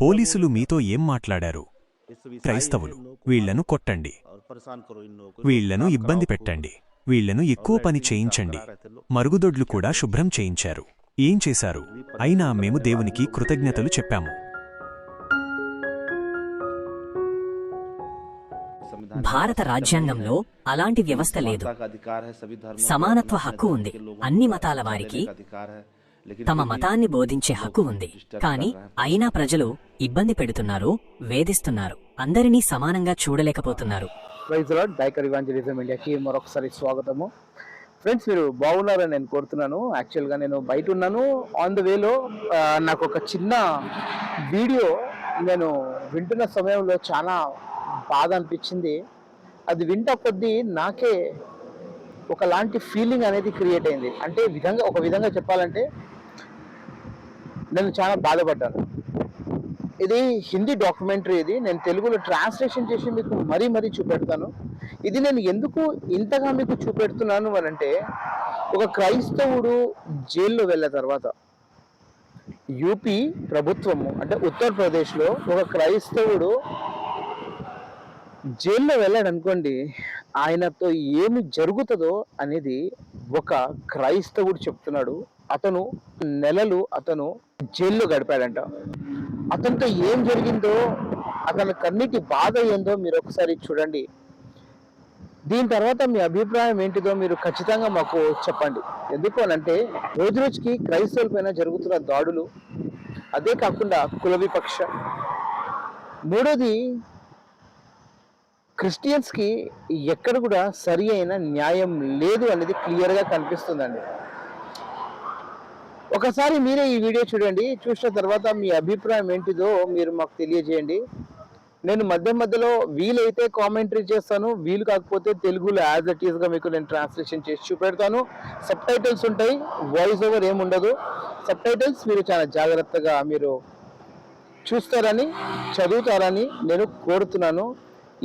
పోలీసులు మీతో ఏం మాట్లాడారు? క్రైస్తవులు వీళ్ళను కొట్టండి. వీళ్ళను ఇబ్బంది పెట్టండి. వీళ్ళను ఎక్కువ పని చేయించండి. మరుగుదొడ్లు కూడా శుభ్రం చేయించారు. ఏం చేశారు? అయినా మేము దేవునికి కృతజ్ఞతలు చెప్పాము. భారత రాజ్యాంగంలో అలాంటి వ్యవస్థ లేదు. సమానత్వ హక్కు ఉంది. అన్ని మతాల వారికి తమ మతాన్ని బోధించే హక్కు ఉంది. కానీ అయినా ప్రజలు ఇబ్బంది పెడుతున్నారు వేధిస్తున్నారు. అందరినీ సమానంగా చూడలేకపోతున్నారు. ప్రైజ్ లాడ్ డైకర్ ఇవాంజలిజం ఇండియాకి మరొకసారి స్వాగతము. ఫ్రెండ్స్ మీరు బాగున్నారని నేను కోరుతున్నాను. యాక్చువల్గా నేను బయట ఉన్నాను. ఆన్ ద వేలో నాకు ఒక చిన్న వీడియో నేను వింటున్న సమయంలో చాలా బాధ అనిపించింది. అది వింటా కొద్దీ నాకే ఒకలాంటి ఫీలింగ్ అనేది క్రియేట్ అయింది. అంటే విధంగా ఒక విధంగా చెప్పాలంటే నేను చాలా బాధపడ్డాను. ఇది హిందీ డాక్యుమెంటరీ ఇది. నేను తెలుగులో ట్రాన్స్లేషన్ చేసి మీకు మరీ మరీ చూపెడతాను. ఇది నేను ఎందుకు ఇంతగా మీకు చూపెడుతున్నాను అని అంటే ఒక క్రైస్తవుడు జైల్లో వెళ్ళిన తర్వాత యూపీ ప్రభుత్వము అంటే ఉత్తరప్రదేశ్లో ఒక క్రైస్తవుడు జైల్లో వెళ్ళాడు అనుకోండి ఆయనతో ఏమి జరుగుతుందో అనేది ఒక క్రైస్తవుడు చెప్తున్నాడు. అతను నెలలు అతను జైల్లో గడిపాడంట. అతనితో ఏం జరిగిందో అతని కన్నిటి బాధ ఏందో మీరు ఒకసారి చూడండి. దీని తర్వాత మీ అభిప్రాయం ఏంటిదో మీరు ఖచ్చితంగా మాకు చెప్పండి. ఎందుకు అంటే రోజు రోజుకి క్రైస్తవుల పైన జరుగుతున్న దాడులు అదే కాకుండా కుల విపక్ష. మూడోది క్రిస్టియన్స్కి ఎక్కడ కూడా సరి అయిన న్యాయం లేదు అనేది క్లియర్గా కనిపిస్తుందండి. ఒకసారి మీరే ఈ వీడియో చూడండి. చూసిన తర్వాత మీ అభిప్రాయం ఏంటిదో మీరు మాకు తెలియజేయండి. నేను మధ్య మధ్యలో వీలైతే కామెంటరీ చేస్తాను వీలు కాకపోతే తెలుగులో యాజ్ అట్ ఈస్గా మీకు నేను ట్రాన్స్లేషన్ చేసి చూపెడతాను. సబ్ టైటిల్స్ ఉంటాయి వాయిస్ ఓవర్ ఏముండదు సబ్ టైటిల్స్ మీరు చాలా జాగ్రత్తగా మీరు చూస్తారని చదువుతారని నేను కోరుతున్నాను.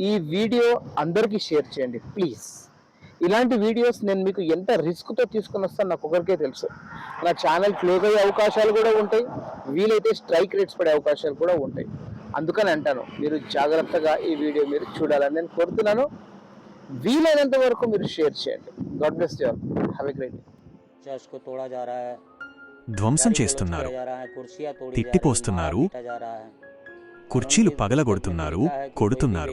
ఈ వీడియో అందరికీ షేర్ చేయండి ప్లీజ్ ఇలాంటి వీడియోస్ నేను మీకు ఎంత రిస్క్తో తీసుకుని వస్తాను నాకు ఒకరికే తెలుసు. నా ఛానల్ క్లోజ్ అయ్యే అవకాశాలు కూడా ఉంటాయి వీలైతే స్ట్రైక్ రేట్స్ పడే అవకాశాలు కూడా ఉంటాయి. అందుకని అంటాను మీరు జాగ్రత్తగా ఈ వీడియో మీరు చూడాలని నేను కోరుతున్నాను. వీలైనంత వరకు మీరు షేర్ చేయండి. God bless you have a great ధ్వంసం చేస్తున్నారు తిట్టిపోస్తున్నారు కుర్చీలు పగలగొడుతున్నారు కొడుతున్నారు।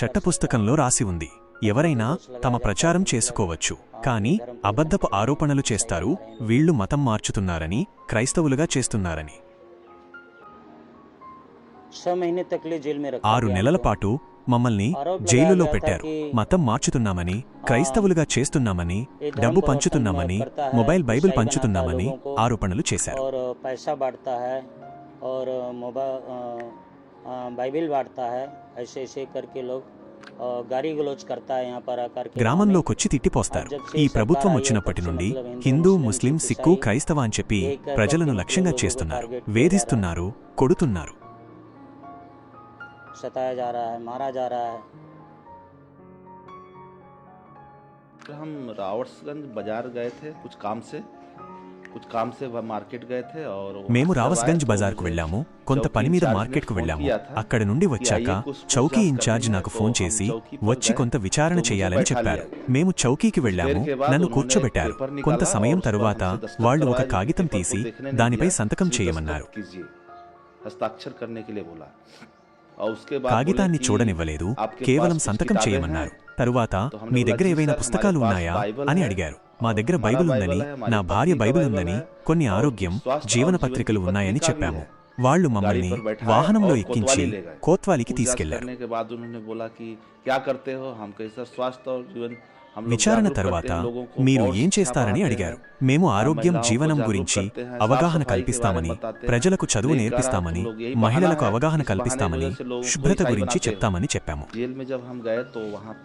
చట్టపుస్తకంలో రాసి ఉంది। ఎవరైనా తమ ప్రచారం చేసుకోవచ్చు కానీ అబద్ధపు ఆరోపణలు చేస్తారు వీళ్ళు మతం మార్చుతున్నారని క్రైస్తవులుగా చేస్తున్నారని छह महीने तक ले जेल में रखा ఆరు गया నెలల हमको। పాటు మమ్మల్ని జైలులో పెట్టారు మతం మార్చుతున్నామని క్రైస్తవులుగా చేస్తున్నామని డబ్బు పంచుతున్నామని మొబైల్ బైబిల్ పంచుతున్నామని ఆరోపణలు చేశారు और पैसा बांटता है और मोबाइल बाइबिल बांटता है ऐसे ऐसे करके लोग अ, गाली गलौज करता है यहाँ पर आकर के గ్రామంలోకొచ్చి తిట్టిపోస్తారు ఈ ప్రభుత్వం వచ్చినప్పటి నుండి హిందూ ముస్లిం సిక్కు క్రైస్తవ అని చెప్పి ప్రజలను లక్ష్యంగా చేస్తున్నారు వేధిస్తున్నారు కొడుతున్నారు सताया जा रहा है मारा जा रहा है हम रावट्सगंज बाजार गए थे कुछ काम से మేము రావస్గంజ్ బజార్కు వెళ్ళాము. కొంత పని మీద మార్కెట్కు వెళ్ళాము. అక్కడ నుండి వచ్చాక చౌకీ ఇన్ఛార్జ్ నాకు ఫోన్ చేసి వచ్చి కొంత విచారణ చేయాలని చెప్పారు. మేము చౌకీకి వెళ్ళాము. నన్ను కూర్చోబెట్టారు. కొంత సమయం తరువాత వాళ్ళు ఒక కాగితం తీసి దానిపై సంతకం చేయమన్నారు. కాగితాన్ని చూడనివ్వలేదు. కేవలం సంతకం చేయమన్నారు. తరువాత మీ దగ్గర ఏవైనా పుస్తకాలు ఉన్నాయా? అని అడిగారు. మా దగ్గర బైబిల్ ఉందని నా భార్య బైబిల్ ఉందని కొన్ని ఆరోగ్యం జీవన పత్రికలు ఉన్నాయని చెప్పాము. వాళ్ళు మమ్మల్ని వాహనంలో ఎక్కించి కోత్వాలికి తీసుకెళ్ళారు. విచారణ తర్వాత మీరు ఏం చేస్తారని అడిగారు. మేము ఆరోగ్యం జీవనం గురించి అవగాహన కల్పిస్తామని ప్రజలకు చదువు నేర్పిస్తామని మహిళలకు అవగాహన కల్పిస్తామని శుభ్రత గురించి చెప్తామని చెప్పాము.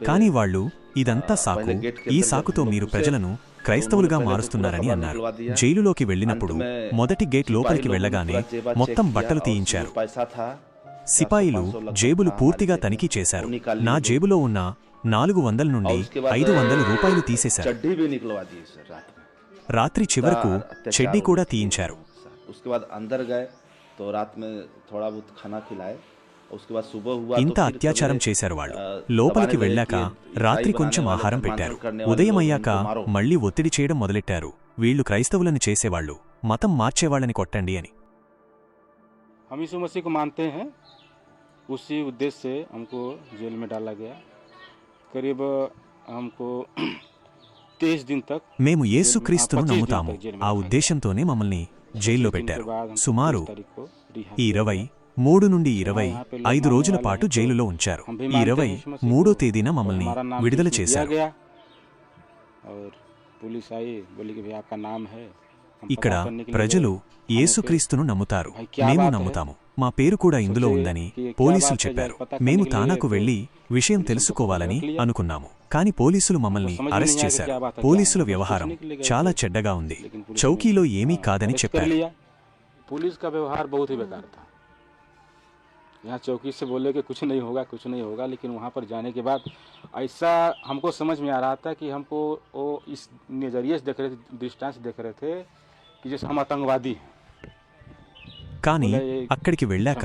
కానీ వాళ్ళు ఇదంతా సాకు. ఈ సాకుతో మీరు ప్రజలను క్రైస్తవులుగా మారుస్తున్నారని అన్నారు. జైలులోకి వెళ్ళినప్పుడు మొదటి గేట్ లోపలికి వెళ్ళగానే మొత్తం బట్టలు తీయించారు. సిపాయిలు జేబులు పూర్తిగా తనిఖీ చేశారు. నా జేబులో ఉన్న నాలుగు వందల నుండి ఐదు వందల రూపాయలు తీసేశారు. రాత్రి చివరకు చెడ్డీ కూడా తీయించారు. उसके बाद अंदर गए तो रात में थोड़ा बहुत खाना खिलाए उसके बाद सुबह हुआ तो ఇంత फिर అత్యాచారం सवेरे, చేశారు వాళ్ళు आ, లోపలికి दबाने వెళ్ళాక लगे कि రాత్రి ईसाई కొంచెం बनाने वाले, ఆహారం धर्मांतर పెట్టారు करने वाले ఉదయం लोग అయ్యాక उनको मारो। మళ్ళీ ఒత్తిడి చేయడం మొదలెట్టారు వీళ్ళు క్రైస్తవులను చేసేవాళ్ళు మతం మార్చేవాళ్ళని కొట్టండి అని हम यीशु मसीह को मानते हैं उसी उद्देश्य से हमको जेल में डाला गया करीब हमको तेईस दिन तक మేము యేసుక్రీస్తును పచ్చీస్ నమ్ముతాము దింపై జైలు ఆ में ఉద్దేశంతోనే మమ్మల్ని జైల్లో పెట్టారు సుమారు ఈ ఈ ఇరవై మూడు నుండి ఇరవై ఐదు రోజుల పాటు జైలులో ఉంచారు. ఇరవై మూడో తేదీన మమ్మల్ని విడుదల చేశారు. ఇక్కడ ప్రజలు యేసుక్రీస్తును నమ్ముతారు. మేము నమ్ముతాము. మా పేరు కూడా ఇందులో ఉందని పోలీసులు చెప్పారు. మేము తానాకు వెళ్ళి విషయం తెలుసుకోవాలని అనుకున్నాము. కాని పోలీసులు మమ్మల్ని అరెస్ట్ చేశారు. పోలీసుల వ్యవహారం చాలా చెడ్డగా ఉంది. చౌకీలో ఏమీ కాదని చెప్పారు. यहाँ चौकी से बोले कि कुछ नहीं होगा कुछ नहीं होगा लेकिन वहाँ पर जाने के बाद ऐसा हमको समझ में आ रहा था कि हमको वो इस नज़रिए से देख रहे थे दृष्टांत से देख रहे थे कि जैसे हम आतंकवादी हैं కానీ అక్కడికి వెళ్ళాక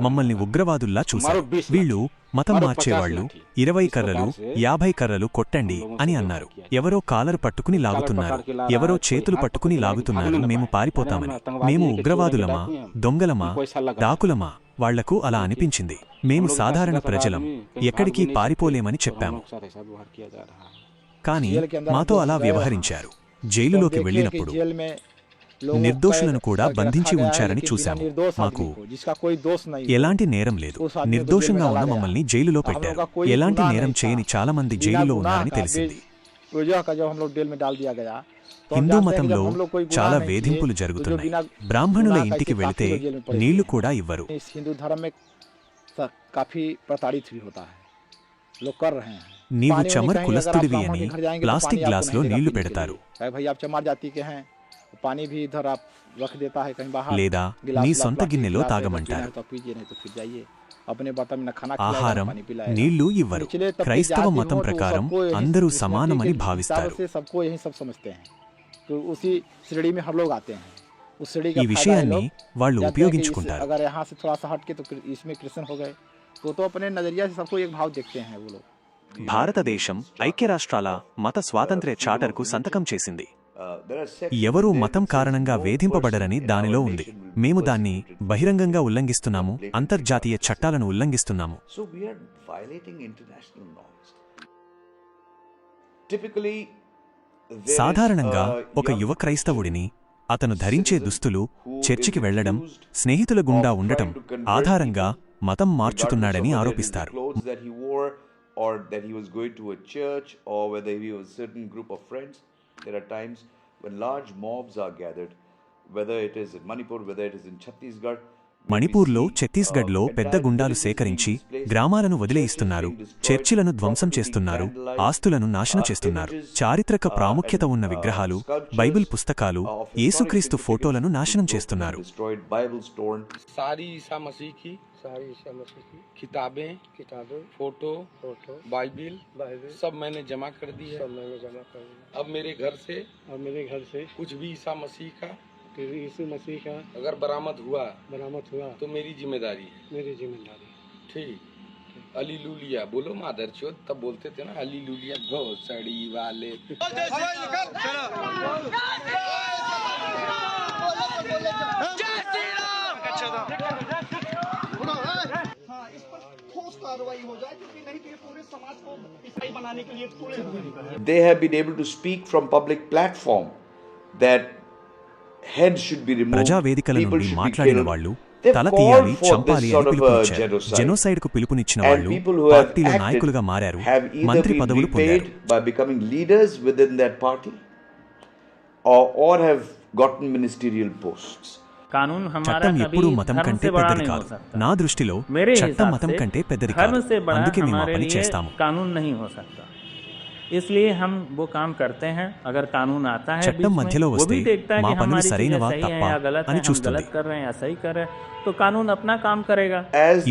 మమ్మల్ని ఉగ్రవాదుల్లా చూశారు వీళ్ళు మతం మార్చేవాళ్లు ఇరవై కర్రలు యాభై కర్రలు కొట్టండి అని అన్నారు ఎవరో కాలరు పట్టుకుని లాగుతున్నారు ఎవరో చేతులు పట్టుకుని లాగుతున్నారు మేము పారిపోతామని మేము ఉగ్రవాదులమా దొంగలమా డాకులమా వాళ్ళకు అలా అనిపించింది. మేము సాధారణ ప్రజలం. ఎక్కడికి పారిపోలేమని చెప్పాము. కానీ మాతో అలా వ్యవహరించారు. జైలులోకి వెళ్ళినప్పుడు నిర్దోషులను కూడా బంధించి ఉంచారని చూశాము. మాకు ఎలాంటి నేరం లేదు. నిర్దోషంగా ఉన్న మమ్మల్ని జైలులో పెట్టారు. ఎలాంటి నేరం చేయని చాలా మంది జైలులో ఉన్నారని తెలిసింది. హిందూ మతంలో చాలా వేధింపులు జరుగుతున్నాయి. బ్రాహ్మణుల ఇంటికి వెళితే నీళ్ళు కూడా ఇవ్వరు. నీవు చమర్ కులస్తుడివి అని ప్లాస్టిక్ గ్లాస్లో నీళ్ళు పెడతారు. లేదా నీ సొంత గిన్నెలో తాగమంటారు ఆహారం నీళ్ళు ఇవ్వరు క్రైస్తవ మతం ప్రకారం అందరూ సమానమని భావిస్తారు ఈ విషయాన్ని వాళ్ళు ఉపయోగించుకుంటారు భారతదేశం ఐక్యరాష్ట్రాల మత స్వాతంత్ర్య చార్టర్కు సంతకం చేసింది ఎవరు మతం కారణంగా వేధింపబడరని దానిలో ఉంది. మేము దాన్ని బహిరంగంగా ఉల్లంఘిస్తున్నాము అంతర్జాతీయ చట్టాలను ఉల్లంఘిస్తున్నాము. సాధారణంగా ఒక యువ క్రైస్తవుడిని అతను ధరించే దుస్తులు చర్చికి వెళ్ళడం స్నేహితుల గుండా ఉండటం ఆధారంగా మతం మార్చుతున్నాడని ఆరోపిస్తారు. or that he was There are times when large mobs are gathered, whether it is in Manipur, whether it is in Chhattisgarh. మణిపూర్లో uh, ఛత్తీస్గఢ్లో పెద్ద గుండాలు సేకరించి గ్రామాలను వదిలేయిస్తున్నారు చర్చిలను ధ్వంసం చేస్తున్నారు ఆస్తులను uh, నాశనం చేస్తున్నారు చారిత్రక uh, ప్రాముఖ్యత ఉన్న విగ్రహాలు బైబిల్ పుస్తకాలు ఏసుక్రీస్తు ఫోటోలను నాశనం చేస్తున్నారు. सारी ईसा मसीह की। किताबें किताबें फ़ोटो फ़ोटो बाइबिल बाइबिल। सब मैंने जमा कर दी है। सब मैंने जमा कर दी अब मेरे घर से अब मेरे घर से कुछ भी ईसा मसीह का यीशु मसीह का अगर बरामद हुआ बरामद हुआ तो मेरी ज़िम्मेदारी है। मेरी ज़िम्मेदारी ठीक। अली लूलिया बोलो मादर चौथ तब बोलते थे ना अली लूलिया घोसड़ी वाले they have been able to speak from public platform that heads should be removed, ప్రజా వేదికల people నుండి should be మాట్లాడిన killed. వాళ్ళు They've తల called తీయాలి for చంపాలి this అని sort of a పిలుపునిచ్చారు genocide. జెనోసైడ్ కు పిలుపునిచ్చిన And వాళ్ళు people who have పార్టీలో acted నాయకులుగా మారారు have either మంత్రి been పదవులు repaid పొందారు by becoming leaders within that party or, or have gotten ministerial posts. कानून हमारा చట్టం कभी ఎప్పుడూ మతం धर्म కంటే से बड़ा పెద్దది नहीं हो కాదు सकता నా దృష్టిలో मेरे చట్టం हिसाब మతం से కంటే పెద్దది धर्म కాదు से बड़ा అందుకే మేము ఆ हमारे పని लिए చేస్తాము कानून नहीं हो सकता इसलिए हम वो काम करते हैं अगर कानून आता है చట్టం बीच में, మధ్యలో वो వస్తే भी देखता है మా कि పనులు हमारी चीजें సరైనవా सही हैं తప్పా या गलत అని हैं हम చూస్తుంది तो कानून अपना काम करेगा।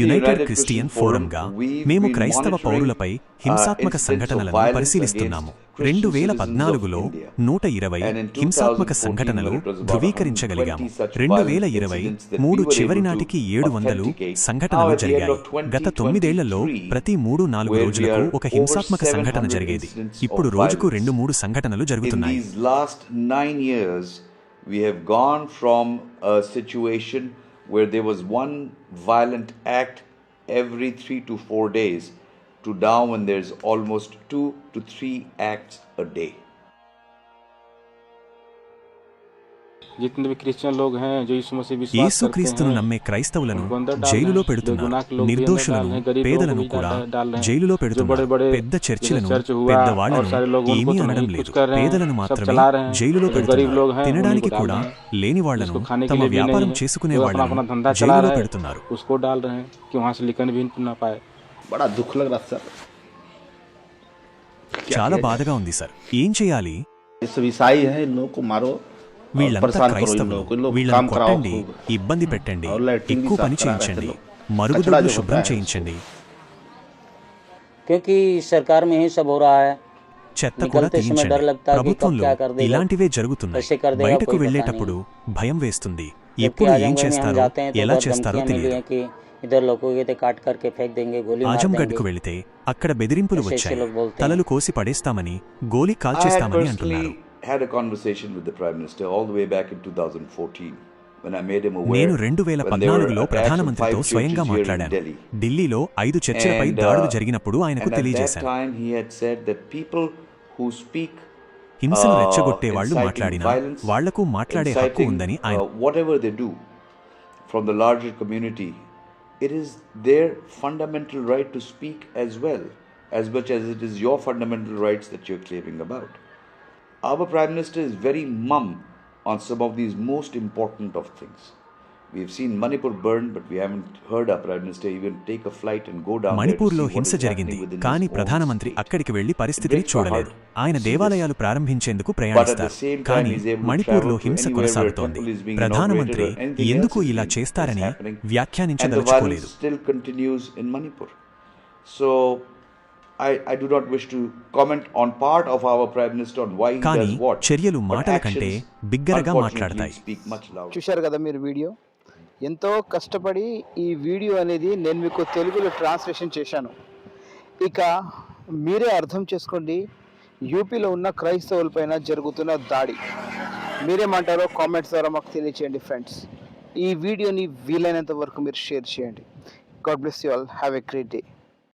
యునైటెడ్ క్రిస్టియన్ ఫోరంగా మేము క్రైస్తవ పౌరులపై హింసాత్మక సంఘటనలను పరిశీలిస్తున్నాము. రెండు వేల పద్నాలుగులో నూట ఇరవై హింసాత్మక సంఘటనలు ధృవీకరించగలిగాము. రెండు వేల ఇరవై మూడు చివరి నాటికి ఏడు వందలు సంఘటనలు జరిగాయి. గత తొమ్మిదేళ్ళలో ప్రతి మూడు నాలుగు రోజులకు ఒక హింసాత్మక సంఘటన జరిగేది. ఇప్పుడు రోజుకు రెండు మూడు సంఘటనలు జరుగుతున్నాయి. we have gone from a situation where there was one violent act every three to four days to now when there's almost two to three acts a day. యేసు క్రీస్తును నమ్మే క్రైస్తవులను జైలులో పెడుతున్నారు. నిర్దోషులను పేదలను కూడా జైలులో పెడుతున్నారు. పెద్ద చర్చిలను పెద్ద వాళ్ళను ఏమీ అనడం లేదు. పేదలను మాత్రమే జైలులో పెడుతున్నారు. తినడానికి కూడా లేని వాళ్ళను తమ వ్యాపారం చేసుకునే వాళ్ళను జైలులో పెడుతున్నారు. చాలా బాధగా ఉంది సార్ ఏం చేయాలి? మారో వీళ్ళంతా క్రైస్తవులు. వీళ్ళని కొట్టండి ఇబ్బంది పెట్టండి ఎక్కువ పని చేయించండి. మరుగుదొడ్లు శుభ్రం చేయించండి. చెత్త కూడా తీయించండి. ప్రభుత్వంలో ఇలాంటివే జరుగుతున్నాయి. బయటకు వెళ్ళేటప్పుడు భయం వేస్తుంది. ఎప్పుడు ఏం చేస్తారో ఎలా చేస్తారో తెలియదు. ఇద్దరు లోకోగైతే ఆజంగఢ్కు వెళితే అక్కడ బెదిరింపులు వచ్చాయి. తలలు కోసి పడేస్తామని గోలీ కాల్చేస్తామని అంటున్నారు. Had a conversation with the Prime Minister all the way back in 2014 when I made him aware నేను రెండు వేల పద్నాలుగులో ప్రధానమంత్రితో స్వయంగా మాట్లాడాను. ఢిల్లీలో ఐదు చర్చిలపై uh, దాడులు జరిగినప్పుడు ఆయనకు తెలియజేశాను time he had said that people who speak హింసను uh, రెచ్చగొట్టే వాళ్ళు మాట్లాడినా వాళ్ళకు మాట్లాడే హక్కు ఉందని ఆయన uh, whatever they do from the larger community, it is their fundamental right to speak as well, as much as it is your fundamental rights that you're claiming about. Our Prime Minister is very mum on some of these most important of things. We've seen Manipur burned, but we haven't heard our Prime Minister even take a flight and go down there to మణిపూర్లో హింస జరిగింది కానీ ప్రధానమంత్రి. అక్కడికి వెళ్ళి పరిస్థితిని చూడలేదు ఆయన దేవాలయాలు ప్రారంభించేందుకు ప్రయాణిస్తారు కానీ మణిపూర్లో హింస కొనసాగుతోంది ప్రధానమంత్రి ఎందుకు ఇలా చేస్తారని వ్యాఖ్యానించదలుచుకోలేదు కానీ. చర్యలు మాటల కంటే బిగ్గరగా మాట్లాడతాయి. చూశారు కదా మీరు వీడియో? ఎంతో కష్టపడి ఈ వీడియో అనేది నేను మీకు తెలుగులో ట్రాన్స్లేషన్ చేశాను. ఇక మీరే అర్థం చేసుకోండి యూపీలో ఉన్న క్రైస్తవులపైన జరుగుతున్న దాడి. మీరేమంటారో కామెంట్స్ ద్వారా మాకు తెలియచేయండి ఫ్రెండ్స్. ఈ వీడియోని వీలైనంత వరకు మీరు షేర్ చేయండి. God bless you all. Have a great day.